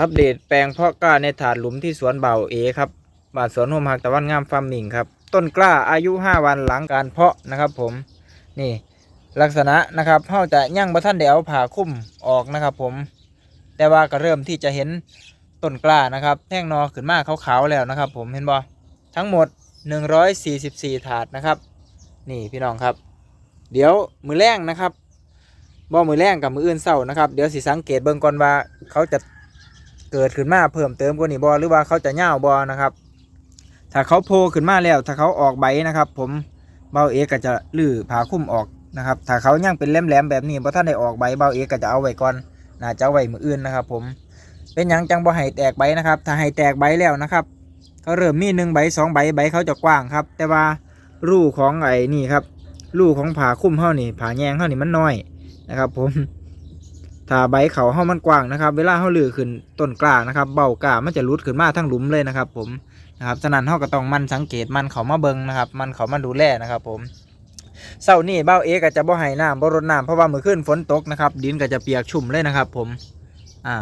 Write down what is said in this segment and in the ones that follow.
อัปเดตแปลงเพาะกล้าในถาดหลุมที่สวนเบาเอครับบ้านสวนโฮมหักตะวันงามฟาร์มมิงครับ ต้นกล้าอายุ 5 วันหลังการเพาะนะครับผม นี่ลักษณะนะครับเฮาจะย่างบะท่านเดี๋ยวผ่าคุ้มออกนะครับผม แต่ว่าก็เริ่มที่จะเห็นต้นกล้านะครับแท่งนอขึ้นมาขาวๆแล้วนะครับผมเห็นบ่ทั้งหมด 144 ถาดนะครับ นี่พี่น้องครับ เดี๋ยวมือแรงนะครับบ่มือแรงกับมืออื่นเศร้านะครับ เดี๋ยวสิสังเกตเบิ่งก่อนว่าเขาจะ เกิดขึ้นมาเพิ่มเติมกว่านี้บ่หรือว่าเขาจะเน่าบ่นะครับ ถ้าเขาโผล่ขึ้นมาแล้ว ถ้าเขาออกใบนะครับ ผมเบาเอกก็จะลื้อผ่าคุ้มออกนะครับ ถ้าเขายังเป็นแหลมๆแบบนี้บ่ท่านได้ออกใบเบาเอกก็จะเอาไว้ก่อนน่าจะไว้มืออื่นนะครับ ผมเป็นยังจังบ่ให้แตกใบนะครับ ถ้าให้แตกใบแล้วนะครับเขาเริ่มมีหนึ่งใบสองใบใบเขาจะกว้างครับ แต่ว่ารูของไอ้นี่ครับรูของผ่าคุ้มเฮานี่ผ่าแยงเฮานี่มันน้อยนะครับ ผม ถ้าใบเขาเฮามันกว้างนะครับ เวลาเฮาลือขึ้นต้นกล้านะครับ เบากล้ามันจะรุดขึ้นมาทั้งหลุมเลยนะครับ ผมนะครับฉะนั้นเฮาก็ต้องมันสังเกตมันเขามาเบิ่งนะครับ มันเขามาดูแลนะครับ ผมเสาร์นี้เบ้าเอก็จะบ่ให้น้ำบ่รดน้ำเพราะว่าเมื่อคืนฝนตกนะครับ ดินก็จะเปียกชุ่มเลยนะครับ ผม อ่า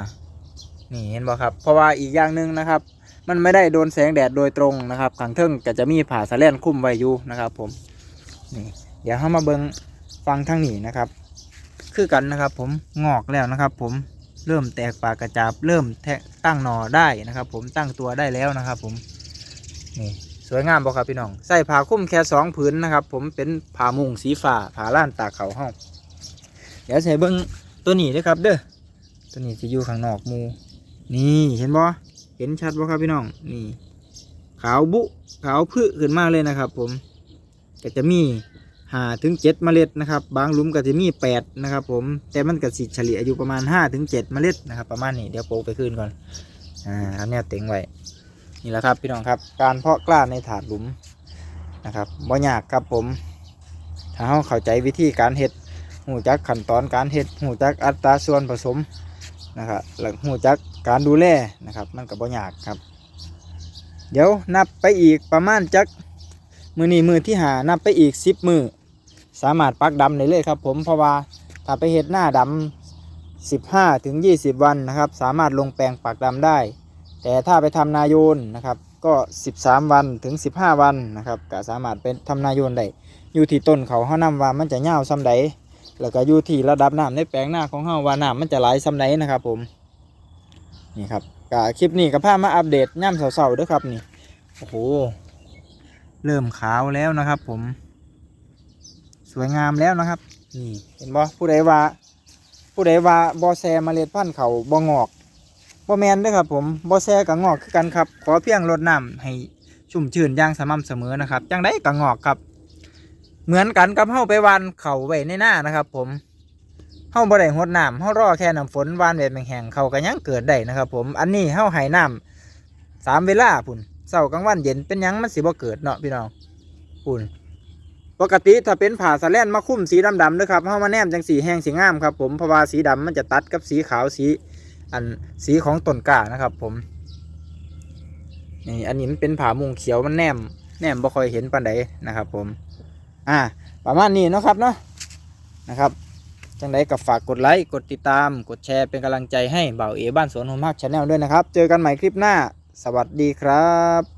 นี่เห็นบ่ครับ เพราะว่าอีกอย่างหนึ่งนะครับ มันไม่ได้โดนแสงแดดโดยตรงนะครับขังเทิงก็จะมีผ่าสะแลนคุ้มไว้อยู่นะครับ ผม นี่ เดี๋ยวเรามาเบิงฟังทางนี้นะครับ คือกันนะครับ ผมงอกแล้วนะครับ ผมเริ่มแตกปากกระจับเริ่มแทะตั้งหนอได้นะครับ ผมตั้งตัวได้แล้วนะครับ ผมนี่สวยงามบ่ครับพี่น้องใส่ผ้าคลุมแค่สองผืนนะครับ ผมเป็นผ้ามุงสีฟ้าผ้าล้านตาเขาห้องเดี๋ยวใส่เบิงตัวนี้ด้วยครับเด้อตัวนี้จะอยู่ข้างนอกมูนี่เห็นบ่เห็นชัดบ่ครับพี่น้องนี่ขาวบุขาวพืชขึ้นมากเลยนะครับ ผมก็จะมี หาถึงเจ็ดเมล็ดนะครับ บางหลุมก็จะมีแปดนะครับ ผมแต่มันก็สิเฉลี่ยอยู่ประมาณห้าถึงเจ็ดเมล็ดนะครับ ประมาณนี้เดี๋ยวโปะไปคืนก่อนอ่าเอาแนวเต็งไว้นี่แหละครับพี่น้องครับการเพาะกล้าในถาดหลุมนะครับบ่ยากครับผมถ้าเราเข้าใจวิธีการเฮ็ดหูจักขั้นตอนการเฮ็ดหูจักอัตราส่วนผสมนะครับหลังหูจักการดูแลนะครับ มันก็บ่ยากครับ เดี๋ยวนับไปอีกประมาณจักมือนี้มือที่หานับไปอีกสิบมือ สามารถปักดำได้เลยครับ ผมเพราะว่าถ้าไปเห็ดหน้าดำสิบห้าถึงยี่สิบวันนะครับ สามารถลงแปลงปักดำได้ แต่ถ้าไปทำนาโยนนะครับ ก็สิบสามวันถึงสิบห้าวันนะครับก็สามารถเป็นทำนาโยนได้อยู่ที่ต้นเขาเฮานำว่ามันจะเงาซ้ำใดแล้วก็อยู่ที่ระดับน้ำในแปลงหน้าของเฮาว่าน้ำมันจะไหลซ้ำใดนะครับ ผมนี่ครับก็คลิปนี้ก็พามาอัปเดตย่ำเสาๆด้วยครับนี่โอ้โหเริ่มขาวแล้วนะครับผม สวยงามแล้วนะครับนี่เห็นบ่ผู้ใดว่า ผู้ใดว่าบอแซเมล็ดพันธุ์เขาบ่งอกบ่แมนเด้วยครับผมบอแซกับงอกคือกันครับ ขอเพียงรดน้ำให้ชุ่มชื้นอย่างสม่ำเสมอนะครับจังได้กับงอกครับ เหมือนกันกับเฮาไปหวานเขาไว้ในหน้านะครับ ผมเฮาบ่ได้หดน้ำเฮารอแค่น้ำฝนหวานแบบแห้งๆเขาก็ยังเกิดได้นะครับ ผมอันนี้เฮาให้น้ำสามเวลาพุ่นเช้ากลางวันเย็นเป็นหยังมันสิบ่เกิดเนาะพี่น้องพุ่น ปกติถ้าเป็นผ่าสะแลนมาคุ้มสีดำๆด้วยครับเฮามาแนมจังสีแห้งสีงามครับผมเพราะว่าสีดำมันจะตัดกับสีขาวสีอันสีของต้นกานะครับ ผมนี่อันนี้มันเป็นผ่ามุงเขียวมันแนมแนมบ่ค่อยเห็นปานใดนะครับ ผม อ่า ประมาณนี้นะครับเนาะนะครับจังไดก็ฝากกดไลค์กดติดตาม กดแชร์เป็นกำลังใจให้เบ่าเอบ้านสวนโฮมฮักชาแนลด้วยนะครับ เจอกันใหม่คลิปหน้า สวัสดีครับ